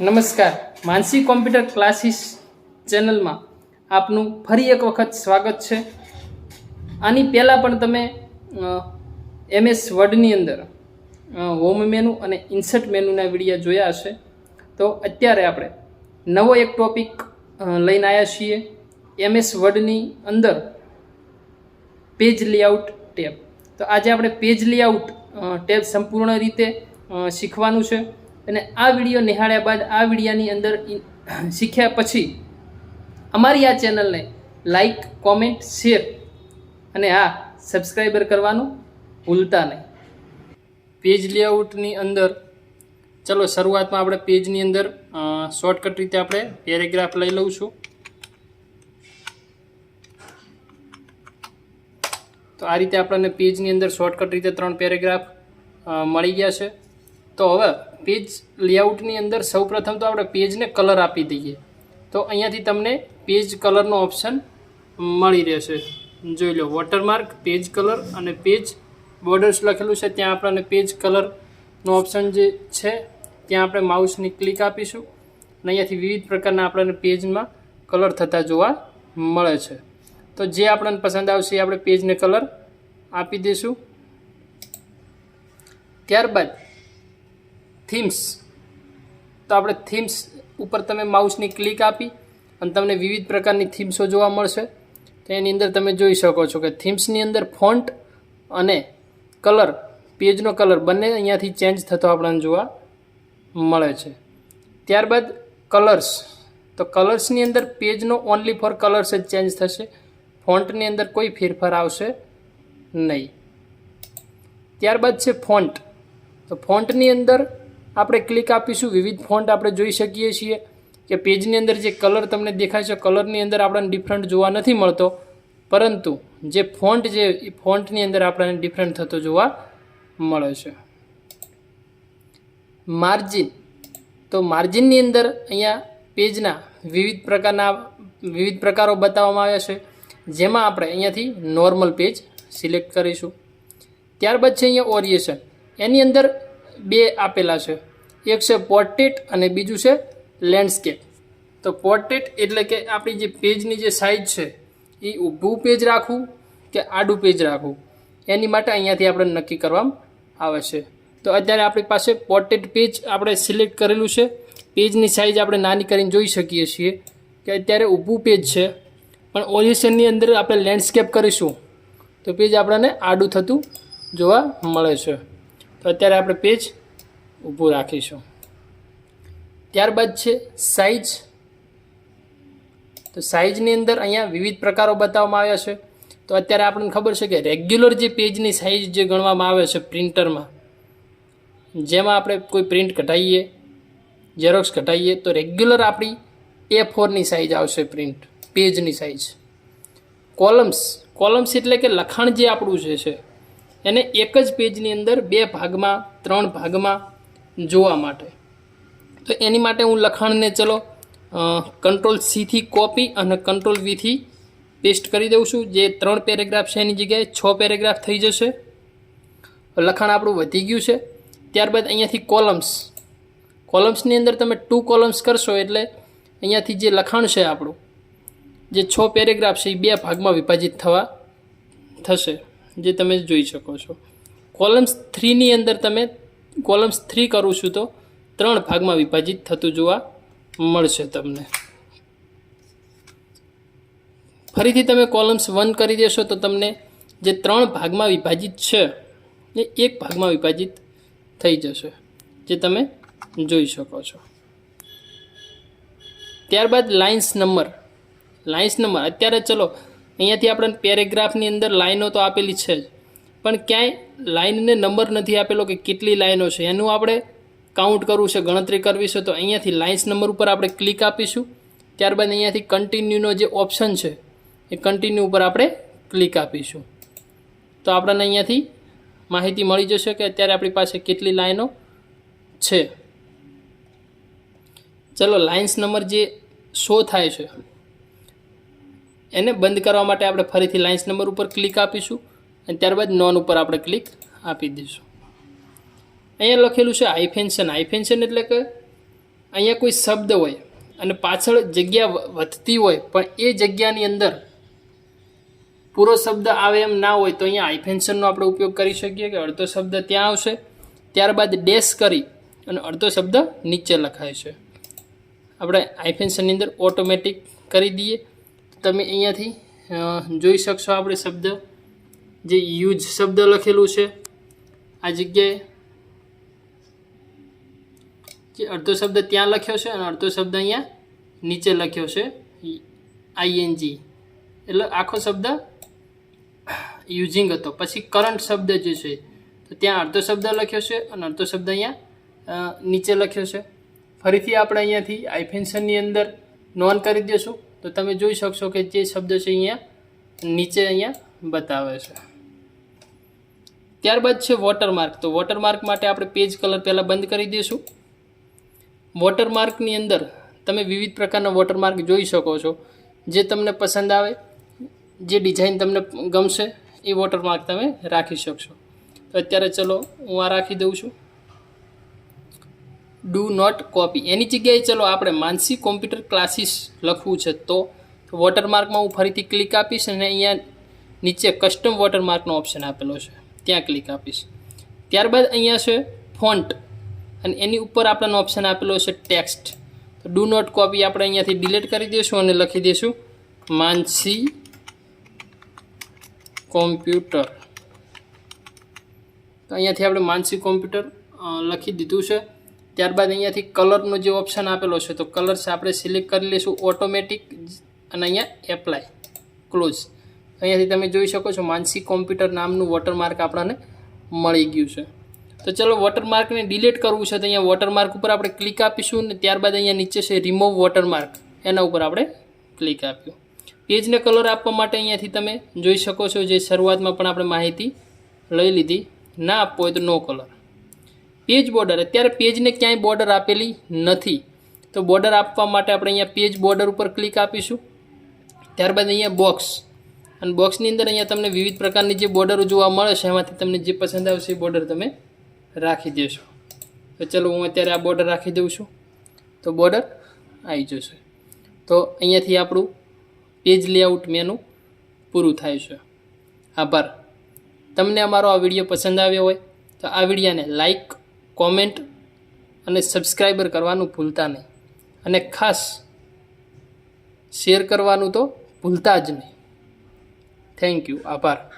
નમસ્કાર. માનસી computer classes ચેનલમાં આપનું ફરી એક વખત સ્વાગત છે. આની પહેલાં પણ તમે એમએસ વર્ડની અંદર હોમ મેનુ અને ઇન્સર્ટ મેનુના વીડિયો જોયા હશે. તો અત્યારે આપણે નવો એક ટોપિક લઈને આવ્યા છીએ. એમએસ વર્ડની અંદર પેજ લેઆઉટ ટેબ. તો આજે આપણે પેજ લેઆઉટ ટેબ સંપૂર્ણ રીતે શીખવાનું છે. અને આ વીડિયો નિહાળ્યા બાદ આ વિડીયાની અંદર શીખ્યા પછી અમારી આ ચેનલને લાઈક, કોમેન્ટ, શેર અને હા સબસ્ક્રાઈબર કરવાનું ભૂલતા નહીં. પેજ લેઆઉટની અંદર, ચલો શરૂઆતમાં આપણે પેજની અંદર શોર્ટકટ રીતે આપણે પેરેગ્રાફ લઈ લઉં છું. તો આ રીતે આપણને પેજની અંદર શોર્ટકટ રીતે ત્રણ પેરેગ્રાફ મળી ગયા છે. તો હવે પેજ લેઆઉટની અંદર સૌપ્રથમ તો આપણે પેજને કલર આપી દઈએ. તો અહીંયાથી તમને પેજ કલરનો ઓપ્શન મળી રહેશે. જોઈ લો વોટરમાર્ક પેજ કલર અને પેજ બોર્ડર્સ લખેલું છે. ત્યાં આપણને પેજ કલરનો ઓપ્શન જે છે, ત્યાં આપણે માઉસની ક્લિક આપીશું. અને અહીંયાથી વિવિધ પ્રકારના આપણને પેજમાં કલર થતા જોવા મળે છે. તો જે આપણને પસંદ આવશે એ આપણે પેજને કલર આપી દઈશું. ત્યારબાદ થીમ્સ તો આપણે થીમ્સ ઉપર તમે માઉસની ક્લિક આપી અને તમને વિવિધ પ્રકારની થીમ્સો જોવા મળશે. તો એની અંદર તમે જોઈ શકો છો કે થીમ્સની અંદર ફોન્ટ અને કલર પેજનો કલર બંને અહીંયાથી ચેન્જ થતો આપણને જોવા મળે છે. ત્યારબાદ કલર્સ તો કલર્સની અંદર પેજનો ઓનલી ફોર કલર્સ જ ચેન્જ થશે. ફોન્ટની અંદર કોઈ ફેરફાર આવશે નહીં. ત્યારબાદ છે ફોન્ટ તો ફોન્ટની અંદર આપણે ક્લિક આપીશું. વિવિધ ફોન્ટ આપણે જોઈ શકીએ છીએ કે પેજની અંદર જે કલર તમને દેખાય છે કલરની અંદર આપણને ડિફરન્ટ જોવા નથી મળતો. પરંતુ જે ફોન્ટ જે ફોન્ટની અંદર આપણને ડિફરન્ટ થતો જોવા મળે છે. માર્જિન તો માર્જિનની અંદર અહીંયા પેજના વિવિધ પ્રકારના, વિવિધ પ્રકારો બતાવવામાં આવ્યા છે. જેમાં આપણે અહીંયાથી નોર્મલ પેજ સિલેક્ટ કરીશું. ત્યારબાદ છે અહીંયા ઓરિએશન એની અંદર બે આપેલા છે. એક છે પોર્ટ્રેટ અને બીજું છે લેન્ડસ્કેપ તો પોર્ટ્રેટ એટલે કે આપણી જે પેજની જે સાઇઝ છે, એ ઊભું પેજ રાખવું કે આડું પેજ રાખવું? એની માટે અહીંયાથી આપણે નક્કી કરવામાં આવે છે. તો અત્યારે આપણી પાસે પોર્ટ્રેટ પેજ આપણે સિલેક્ટ કરેલું છે. પેજની સાઇઝ આપણે નાની કરીને જોઈ શકીએ છીએ કે અત્યારે ઊભું પેજ છે. પણ ઓરિએશનની અંદર આપણે લેન્ડસ્કેપ કરીશું. તો પેજ આપણને આડું થતું જોવા મળે છે. તો અત્યારે આપણે પેજ ઊભું રાખીશું. ત્યારબાદ છે સાઇઝ તો સાઇઝની અંદર અહીંયા વિવિધ પ્રકારો બતાવવામાં આવ્યા છે. તો અત્યારે આપણને ખબર છે કે રેગ્યુલર જે પેજની સાઇઝ જે ગણવામાં આવે છે પ્રિન્ટરમાં જેમાં આપણે કોઈ પ્રિન્ટ કઢાવીએ ઝેરોક્સ કઢાવીએ તો રેગ્યુલર આપણી એ ફોરની સાઇઝ આવશે પ્રિન્ટ પેજની સાઇઝ કોલમ્સ કોલમ્સ એટલે કે લખાણ જે આપણું જે છે એને એક જ પેજની અંદર બે ભાગમાં, ત્રણ ભાગમાં જોવા માટે. તો એની માટે હું લખાણને ચલો કંટ્રોલ સીથી કોપી અને કંટ્રોલ વીથી પેસ્ટ કરી દઉં છું. જે ત્રણ પેરેગ્રાફ છે એની જગ્યાએ છ પેરેગ્રાફ થઈ જશે. લખાણ આપણું વધી ગયું છે. ત્યારબાદ અહીંયાથી કોલમ્સ કોલમ્સની અંદર તમે ટુ કોલમ્સ કરશો એટલે અહીંયાથી જે લખાણ છે આપણું, જે છ પેરેગ્રાફ છે એ બે ભાગમાં વિભાજિત થવા, થશે. જે તમે જોઈ શકો છો. કોલમ્સ થ્રીની અંદર તમે કોલમ્સ થ્રી કરું છું તો ત્રણ ભાગમાં વિભાજિત થતું જોવા મળશે તમને. ફરીથી તમે કોલમ્સ વન કરી દેશો તો તમને જે ત્રણ ભાગમાં વિભાજિત છે, એ એક ભાગમાં વિભાજિત થઈ જશે, જે તમે જોઈ શકો છો. ત્યારબાદ લાઇન્સ નંબર લાઇન્સ નંબર અત્યારે ચલો અહીંયાથી આપણને પેરેગ્રાફની અંદર લાઈનો તો આપેલી છે જ. પણ ક્યાંય લાઈનને નંબર નથી આપેલો કે કેટલી લાઈનો છે, એનું આપણે કાઉન્ટ કરવું છે, ગણતરી કરવી છે, તો અહીંયાથી લાઇન્સ નંબર ઉપર આપણે ક્લિક આપીશું. ત્યારબાદ અહીંયાથી કન્ટિન્યુનો જે ઓપ્શન છે, એ કન્ટિન્યુ ઉપર આપણે ક્લિક આપીશું. તો આપણને અહીંયાથી માહિતી મળી જશે કે અત્યારે આપણી પાસે કેટલી લાઈનો છે. ચલો લાઇન્સ નંબર જે શો થાય છે એને બંધ કરવા માટે આપણે ફરીથી લાઇન્સ નંબર ઉપર ક્લિક આપીશું અને ત્યારબાદ નોન ઉપર આપણે ક્લિક આપી દઈશું. અહીંયા લખેલું છે હાઇફેન્શન હાઇફેન્શન એટલે કે અહીંયા કોઈ શબ્દ હોય અને પાછળ જગ્યા વધતી હોય પણ એ જગ્યાની અંદર પૂરો શબ્દ આવે એમ ના હોય તો અહીંયા હાઇફેન્શનનો આપણે ઉપયોગ કરી શકીએ કે અડધો શબ્દ ત્યાં આવશે, ત્યારબાદ ડેશ કરી અને અડધો શબ્દ નીચે લખાય છે. આપણે હાઇફેન્શનની અંદર ઓટોમેટિક કરી દઈએ. તમે અહીંયાથી જોઈ શકશો આપણે શબ્દ. જે યુઝ શબ્દ લખેલું છે. આ જગ્યાએ જે અડધો શબ્દ ત્યાં લખ્યો છે અને અડધો શબ્દ અહીંયા નીચે લખ્યો છે. આઈએનજી એટલે આખો શબ્દ યુઝિંગ હતો. પછી કરંટ શબ્દ જે છે, તો ત્યાં અડધો શબ્દ લખ્યો છે અને અડધો શબ્દ અહીંયા નીચે લખ્યો છે. ફરીથી આપણે અહીંયાથી આઈફેન્શનની અંદર નોન કરી દઈશું. તો તમે જોઈ શકશો કે જે શબ્દ છે અહીંયા નીચે અહીંયા બતાવે છે. ત્યારબાદ છે વોટરમાર્ક તો વોટરમાર્ક માટે આપણે પેજ કલર પહેલાં બંધ કરી દઈશું. વોટરમાર્કની અંદર તમે વિવિધ પ્રકારના વોટરમાર્ક જોઈ શકો છો. જે તમને પસંદ આવે, જે ડિઝાઇન તમને ગમશે, એ વોટરમાર્ક તમે રાખી શકશો. તો અત્યારે ચલો હું આ રાખી દઉં છું. ડુ નોટ કોપી એની જગ્યાએ ચલો આપણે માનસી કોમ્પ્યુટર ક્લાસીસ લખવું છે. તો વોટરમાર્કમાં હું ફરીથી ક્લિક આપીશ અને અહીંયા નીચે કસ્ટમ વોટરમાર્કનો ઓપ્શન આપેલો છે. ત્યાં ક્લિક આપીશ. ત્યારબાદ અહીંયા છે ફોન્ટ અને એની ઉપર આપણને ઓપ્શન આપેલો છે ટેક્સ્ટ તો ડુ નોટ કોપી આપણે અહીંયાથી ડિલીટ કરી દઈશું અને લખી દઈશું માનસી કોમ્પ્યુટર તો અહીંયાથી આપણે માનસી કોમ્પ્યુટર લખી દીધું છે. ત્યારબાદ અહીંયાથી કલરનો જે ઓપ્શન આપેલો છે, તો કલર્સ આપણે સિલેક્ટ કરી લઈશું ઓટોમેટિક અને અહીંયા એપ્લાય ક્લોઝ અહીંયાથી તમે જોઈ શકો છો માનસી કોમ્પ્યુટર નામનું વોટરમાર્ક આપણને મળી ગયું છે. તો ચલો વોટરમાર્કને ડિલીટ કરવું છે, તો અહીંયા વોટરમાર્ક ઉપર આપણે ક્લિક આપીશું ને ત્યારબાદ અહીંયા નીચે છે રિમૂવ વોટરમાર્ક એના ઉપર આપણે ક્લિક આપ્યું. પેજને કલર આપવા માટે અહીંયાથી તમે જોઈ શકો છો, જે શરૂઆતમાં પણ આપણે માહિતી લઈ લીધી, ના આપવો હોય તો નો કલર પેજ બોર્ડર. અત્યારે પેજને ક્યાંય બોર્ડર આપેલી નથી. તો બોર્ડર આપવા માટે આપણે અહીંયા પેજ બોર્ડર ઉપર ક્લિક આપીશું. ત્યારબાદ અહીંયા બોક્સ. અને બોક્સની અંદર અહીંયા તમને વિવિધ પ્રકારની જે બોર્ડરો જોવા મળે છે, એમાંથી તમને જે પસંદ આવશે એ બોર્ડર તમે રાખી દેશો. તો ચલો, હું અત્યારે આ બોર્ડર રાખી દઉં છું. તો બોર્ડર આવી જશે. તો અહીંયાથી આપણું પેજ લેઆઉટ મેનુ પૂરું થાય છે. આભાર. તમને અમારો આ વીડિયો પસંદ આવ્યો હોય, તો આ વિડીયાને લાઈક કોમેન્ટ અને સબસ્ક્રાઈબર કરવાનું ભૂલતા નહીં. અને ખાસ શેર કરવાનું તો ભૂલતા જ નહીં. Thank you. આભાર.